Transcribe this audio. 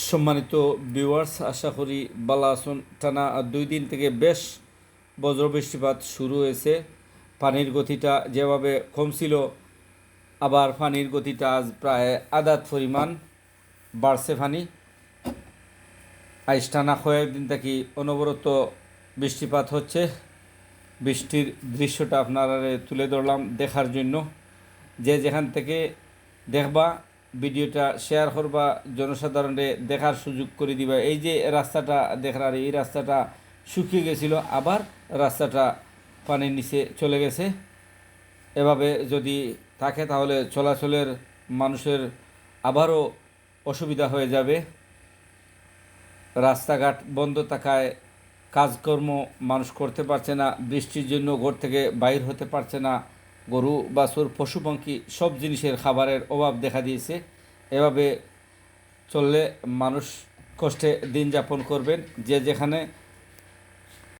সম্মানিত ভিউয়ার্স আশা করি বালা আসন টানা দুই দিন থেকে বেশ বজ্র বৃষ্টিপাত শুরু হয়েছে। পানির গতিটা যেভাবে কমছিল, আবার পানির গতিটা আজ প্রায় আদাত পরিমাণ বাড়ছে পানি। আজ টানা কয়েকদিন থেকে অনবরত বৃষ্টিপাত হচ্ছে। বৃষ্টির দৃশ্যটা আপনারা তুলে ধরলাম দেখার জন্য। যে যেখান থেকে দেখবা ভিডিওটা শেয়ার করবা, জনসাধারণে দেখার সুযোগ করে দিবা। এই যে রাস্তাটা দেখার এই রাস্তাটা শুকিয়ে গেছিল, আবার রাস্তাটা পানির নিচে চলে গেছে। এভাবে যদি থাকে, তাহলে চলাচলের মানুষের আবারও অসুবিধা হয়ে যাবে। রাস্তাঘাট বন্ধ থাকায় কাজকর্ম মানুষ করতে পারছে না, বৃষ্টির জন্য ঘর থেকে বাইর হতে পারছে না। গরু, বাছুর, পশু পাখি সব জিনিসের খাবারের অভাব দেখা দিয়েছে। এভাবে চললে মানুষ কষ্টে দিন যাপন করবেন। যে যেখানে